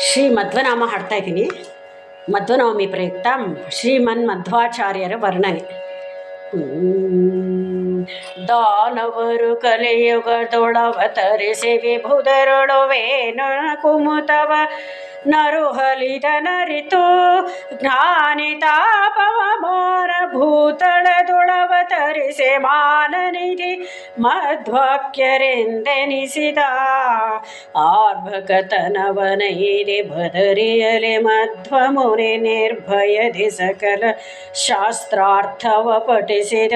ಶ್ರೀ ಮಧ್ವನಾಮ ಹಾಡ್ತಾ ಇದ್ದೀನಿ ಮಧ್ವನವಮಿ ಪ್ರಯುಕ್ತ ಶ್ರೀಮನ್ ಮಧ್ವಾಚಾರ್ಯರ ವರ್ಣನೆ. ದಾನವರು ಕಲಿಯುಗದೊಳವತರಿಸಿ ವಿಭುದರೊಳವೇನು ಕುಮುತವ ನರುಹಲಿದ ನರಿತು ಜ್ಞಾನಿ ತಾಪವ ಮೋರ ಭೂತಳದೊಳವತರಿಸಿ ಮಾನನಿಧಿ ಮಧ್ವಾಕ್ಯರೆಂದೆನಿಸಿದ. ಆರ್ಭಕತನವನೈರಿ ಬದರಿಯಲೆ ಮಧ್ವಮುನಿ ನಿರ್ಭಯದಿ ಸಕಲ ಶಾಸ್ತ್ರಾರ್ಥವ ಪಠಿಸಿದ.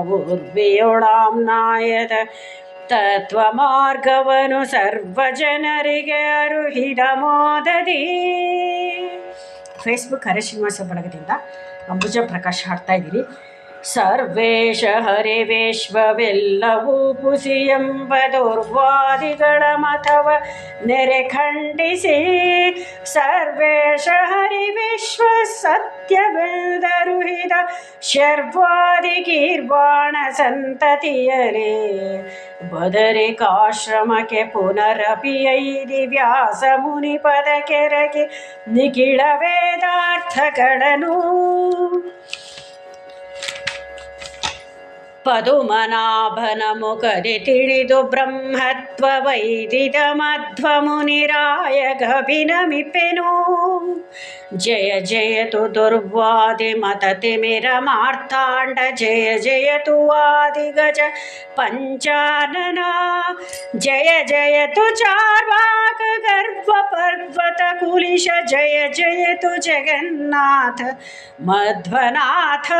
ಉರ್ವಿಯೊಳಾಮ್ನಾಯದ ತತ್ವ ಮಾರ್ಗವನು ಸರ್ವ ಜನರಿಗೆ ಅರುಹಿದ ಮೋದದಿ ಫೇಸ್ಬುಕ್ ಹರೇ ಶ್ರೀನಿವಾಸ ಬಳಗದಿಂದ ಅಂಬುಜ ಪ್ರಕಾಶ್ ಹಾಡ್ತಾ ಇದ್ದೀರಿ. ಸರ್ವೇಶ ಹರಿವೇಶ್ವವೆಲ್ಲವೂ ಪುಸಿ ಎಂಬ ದುರ್ವಾದಿಗಳ ಮತವ ನೆರೆ ಖಂಡಿಸಿ. ಸರ್ವೇಶ ಹರಿವಿಶ್ವ ಸತ್ಯವೆಂದರುಹಿದ ಶರ್ವಾದಿ ಗೀರ್ವಾಣ ಸಂತತಿಯಲೇ ಬದರಿಕಾಶ್ರಮಕ್ಕೆ ಪುನರಪಿಯೈದಿ ವ್ಯಾಸ ಮುನಿ ಪದ ಕೆರಗೆ ನಿಖಿಳ ವೇದಾರ್ಥಗಳನ್ನು ಪದುಮನಾಭನ ಮುಖದಿ ತಿಳಿದು ಬ್ರಹ್ಮತ್ವ ವೈದಿದ ಮಧ್ವ ಮುನಿರಾಯ ಗಭಿನಮಿಪೆನು ಜಯ ಜಯತು ದುರ್ವಾದಿ ಮತ ತಿಮಿರ ಮಾರ್ತಾಂಡ ಜಯ ಜಯತು ವಾದಿ ಗಜ ಪಂಚಾನನ ಜಯ ಜಯತು ಚಾರ್ವಾಕ ಗರ್ಭ ಪರ್ವತ ಕುಲಿಶ ಜಯ ಜಯತು ಜಗನ್ನಾಥ ಮಧ್ವನಾಥ.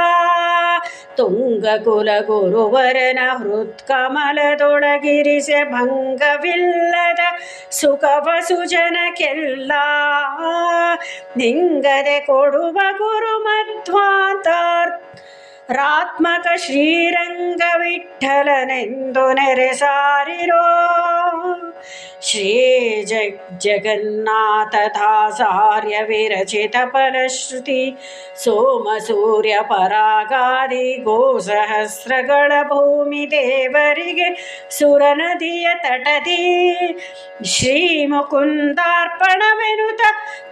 ತುಂಗ ಕುಲ ಗುರುವರನ ಹೃತ್ಕಮಲದೊಳಗಿರಿಸೆ ಭಂಗವಿಲ್ಲದ ಸುಖವ ಸುಜನಕ್ಕೆಲ್ಲ ನಿಂಗದೆ ಕೊಡುವ ಗುರು ಮಧ್ವಾಂತಾರ್ ರಾತ್ಮಕ ಶ್ರೀರಂಗ ವಿಠಲನೆಂದು ನೆರೆ ಸಾರಿರೋ. ಶ್ರೀ ಜಗ್ ಜಗನ್ನಾಥ ವಿರಚಿತ ಫಲಶ್ರುತಿ ಸೋಮ ಸೂರ್ಯ ಪರಾಗಾದಿ ಗೋಸಹಸ್ರಗಳ ಭೂಮಿ ದೇವರಿಗೆ ಸುರನದಿಯ ತಟದಿ ಶ್ರೀ ಮುಕುಂದಾರ್ಪಣವೆನುತ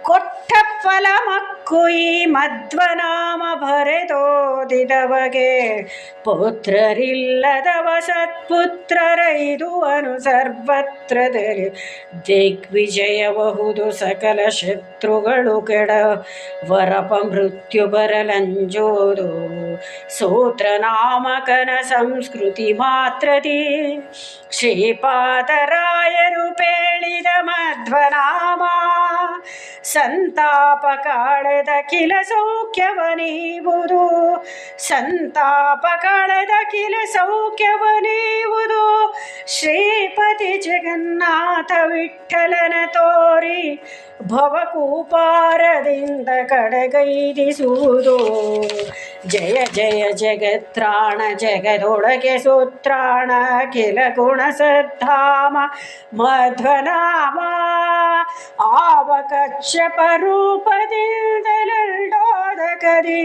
ಕೊಟ್ಟ ಫಲ ಮಕ್ಕು ಈ ಮಧ್ವನಾಮ ಬರೆದೋದಿದವಗೆ ಪುತ್ರರಿಲ್ಲದವ ಸತ್ಪುತ್ರರೈದುವನು ಸರ್ವತ್ರದಲ್ಲಿ. ದಿಗ್ವಿಜಯಬಹುದು ಸಕಲ ಶತ್ರುಗಳು ಕೆಡ. ವರಪ ಮೃತ್ಯು ಬರಲಂಜೋದು. ಸೂತ್ರ ನಾಮಕನ ಸಂಸ್ಕೃತಿ ಮಾತ್ರದಿ. ಶ್ರೀಪಾದರಾಯರು ಪೇಳಿದ ಮಧ್ವನಾಮ ಸಂತಾಪ ಕಾಳೆದ ಕಿಲ ಸೌಖ್ಯವನೀವುದು ಸಂತಾಪ ಕಾಳೆದ ಕಿಲ ಸೌಖ್ಯವನೀವುದು ಶ್ರೀಪತಿ ಜಗನ್ನಾಥ ವಿಠಲನ ತೋರಿ ಭವಕೂಪಾರದಿಂದ ಕಡೆಗೈದಿಸುವುದು. ಜಯ ಜಯ ಜಗತ್ರಾಣ ಜಗದೊಳಗೆ ಸೂತ್ರಾಣ ಕಿಲ ಗುಣ ಸದ್ಧಾಮ ಮಧ್ವನಾಮ. ಕಶ್ಯಪ ರೂಪದಿಂದಲೋದಕರಿ ಕದಿ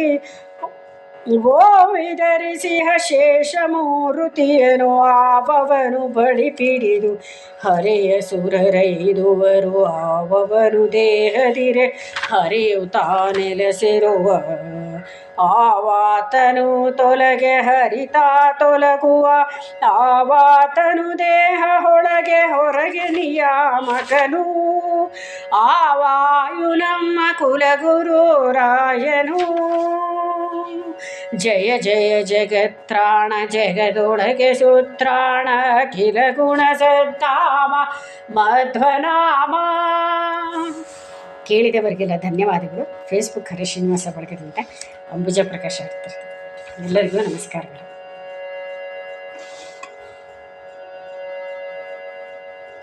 ಓ ವಿಧರಿಸಿಹ ಶೇಷ ಮೂರುತಿಯನು ಆವವನು ಬಳಿ ಪಿಡಿದು, ಹರೆಯ ಸುರರೈದುವರು ಆವವನು ದೇಹದಿರೆ ಹರಿಯು ತಾನೆಲೆಸಿರುವ ಆವಾತನು ತೊಲಗೆ ಹರಿತಾ ತೊಲಗುವ ಆವಾತನು ದೇಹ ಹೊಳಗೆ ಹೊರಗೆ ನಿಯಾಮಕನು ಆವಾಯು ನಮ್ಮ ಕುಲಗುರು ರಾಯನು ಜಯ ಜಯ ಜಗತ್ರಾಣ ಜಗದೊಳಗೆ ಸೂತ್ರಾಣ ಅಖಿಲ ಗುಣ ಸದ್ದಾಮ ಮಧ್ವನಾಮ ಕೇಳಿದವರಿಗೆಲ್ಲ ಧನ್ಯವಾದಗಳು. ಫೇಸ್ಬುಕ್ ಹರಿ ಶ್ರೀನಿವಾಸ ಬಳಗದಿಂದ ಅಂಬುಜ ಪ್ರಕಾಶ್ ಆಗ್ತಾರೆ ಎಲ್ಲರಿಗೂ ನಮಸ್ಕಾರಗಳು.